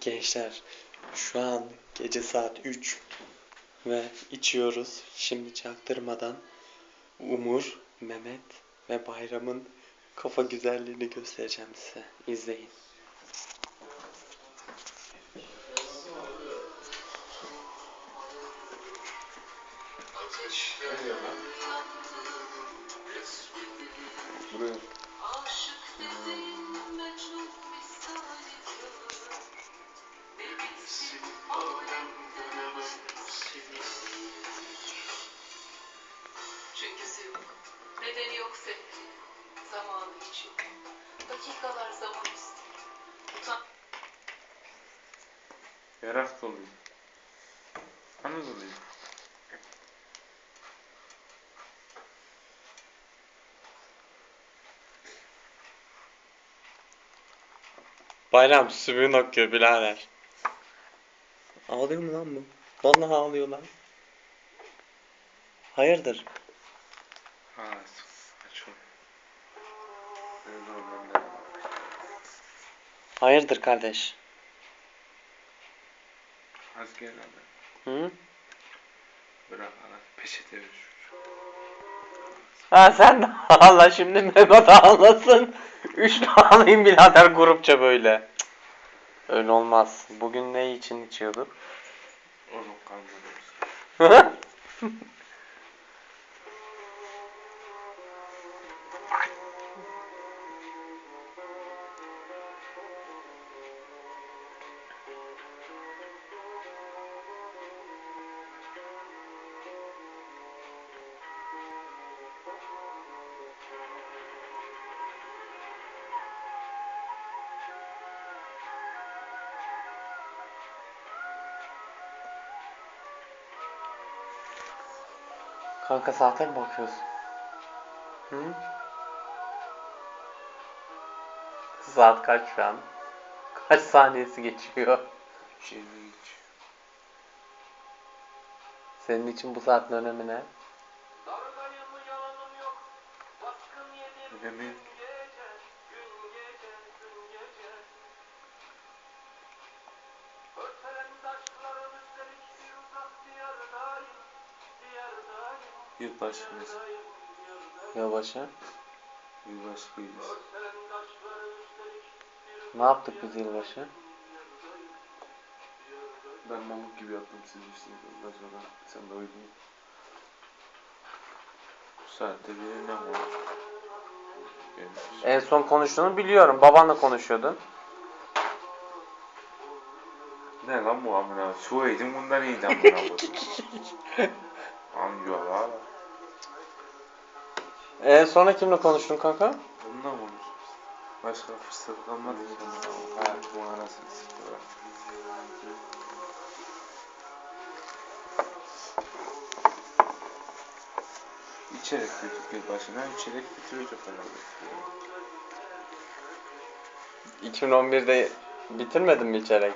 Gençler şu an gece saat 3 ve içiyoruz. Şimdi çaktırmadan Umur, Mehmet ve Bayram'ın kafa güzelliğini göstereceğim size. İzleyin. Buraya. Zamanı hiç yok Dakikalar zaman istiyor Utan Yarak doluyor. Anı doluyor. Bayram sümüğün akıyor birader. Ağlıyor mu lan bu? Vallahi ağlıyor lan. Hayırdır? Ha, Hayırdır kardeş? Az gel hadi. Hı? Bırak ana. Peçete ver şu. Ha sen de ağla şimdi Mehmet ağlasın. Üçlü ağlayın birader grupça böyle. Cık. Öyle olmaz. Bugün ne için içiyorduk? Onu kandırırız. Kanka saate mi bakıyorsun? Hı? Saat kaç şu an? Kaç saniyesi geçiyor? Şeyini iç. Senin için bu saatin önemi ne? Yalanım yok Baskın yedim Yılbaşı diyardayım Yılbaşı. Yılbaşı gecesi. Bir Ne yaptık biz yılbaşı? Ben mamuk gibi yaptım siz üstünüze. Ondan sonra sen de uyudun. Bu saatte biri ne? Gelmiş. En son konuştuğunu biliyorum. Babanla konuşuyordun. Ne lan bu amına? Su yedim bundan iyiydi amına. Amca la. En sonra kimle konuştun kanka? Bundan mı konuşuyoruz? Başka fırsat kalmadı ki. Ha bu anasını siktir. İçerek götük yılbaşına içerek bitirecek herhalde. 2011'de bitirmedin mi içerek?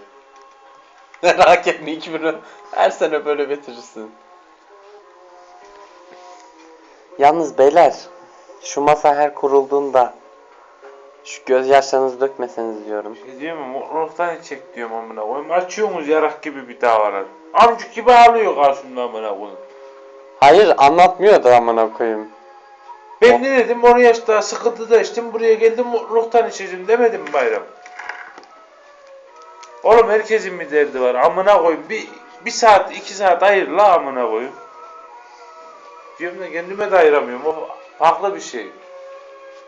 Merak etme 2010 her sene böyle bitirirsin. Yalnız beyler şu masa her kurulduğunda şu gözyaşlarınızı dökmeseniz diyorum. Şey diyor mu mutluluktan içecek diyorum amına koyayım. Açıyorsunuz yarak gibi bir davalar. Amcuk gibi ağlıyor karşımda amına koyayım. Hayır anlatmıyor da amına koyayım. Ben ne dedim onu yaşta sıkıntıda içtim buraya geldim mutluluktan içeceğim demedim mi bayram? Oğlum herkesin bir derdi var amına koyayım bir, bir saat iki saat ayır la amına koyayım. Diyorum da kendime de ayıramıyorum o farklı bir şey.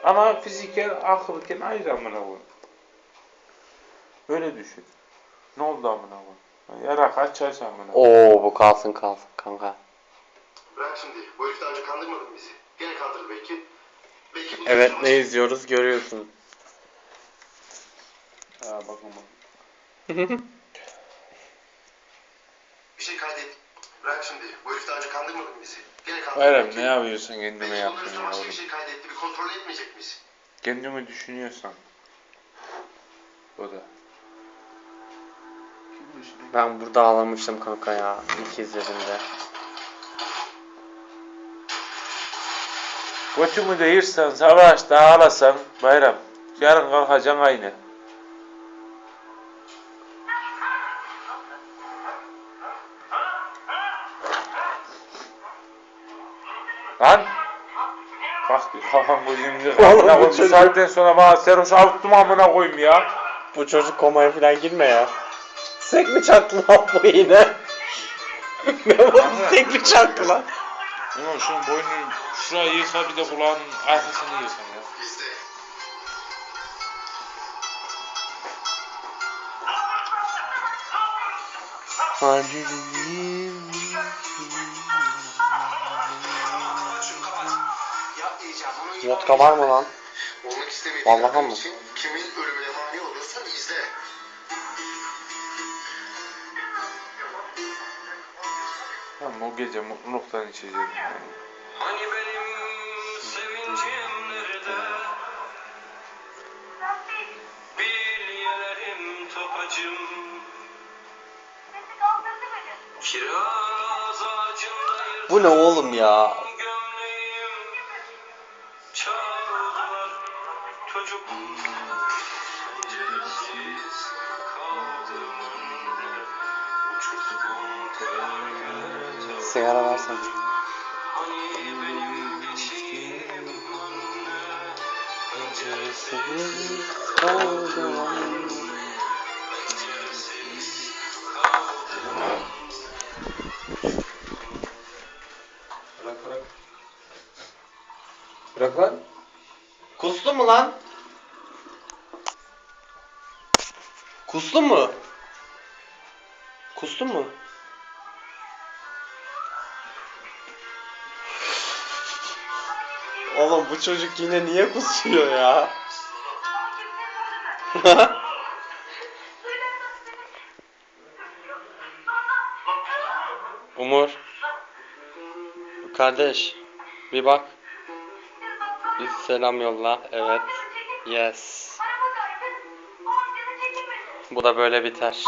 Ama fiziken akılken ayır amına koyayım. Öyle düşün. Ne oldu amına koyayım? Yarak aç aç amına koyayım. Oo bu kalsın kalsın kanka. Bırak şimdi. Bu herif daha önce kandırmadı mı bizi? Gene kandırır belki. Belki Evet ne izliyoruz görüyorsun. Ha bakın bak. Bir şey kaydet. Bırak şimdi. Bu herif daha önce kandırmadı mı bizi? Gene kandırır Bayram ne yapıyorsun kendime yaptın ya başka oğlum. bir şey kaydetti. Bir kontrol etmeyecek miyiz? Kendimi düşünüyorsan. O da. Ben burada ağlamıştım kanka ya ilk izlediğimde. Götümü de yırtsan, savaşta ağlasan bayram. Yarın kalkacaksın aynı. Lan. Bak bir kafam koyayım diyor. Oğlum bu. Bu çocuk- saatten sonra bana Seroş avuttum amına koyayım ya. Bu çocuk komaya falan girme ya. Sek mi çaktı lan bu yine? Memo sek mi çaktı lan? Ulan şunun boynunu şurayı yıka bir de kulağının arkasını yıka ya. Bizde. Vodka var mı lan? Olmak istemediğin Vallahi adam mı? için kimin ölümüne mani oluyorsan izle. Tamam o gece mutluluktan içeceğim. Yani. Hani benim sevincim nerede? Bilyelerim topacım Kiraz ağacında Bu ne oğlum ya? Çaldılar çocuk Penceresiz kaldım Uçurttum Sigara versene. Hani benim geçtiğim anne? Penceresiz Penceresiz kaldım Bırak lan. Kustu mu lan? Kustu mu? Kustu mu? Oğlum bu çocuk yine niye kusuyor ya? Umur. Kardeş. Bir bak. Bir selam yolla. Evet. Yes. Bu da böyle biter.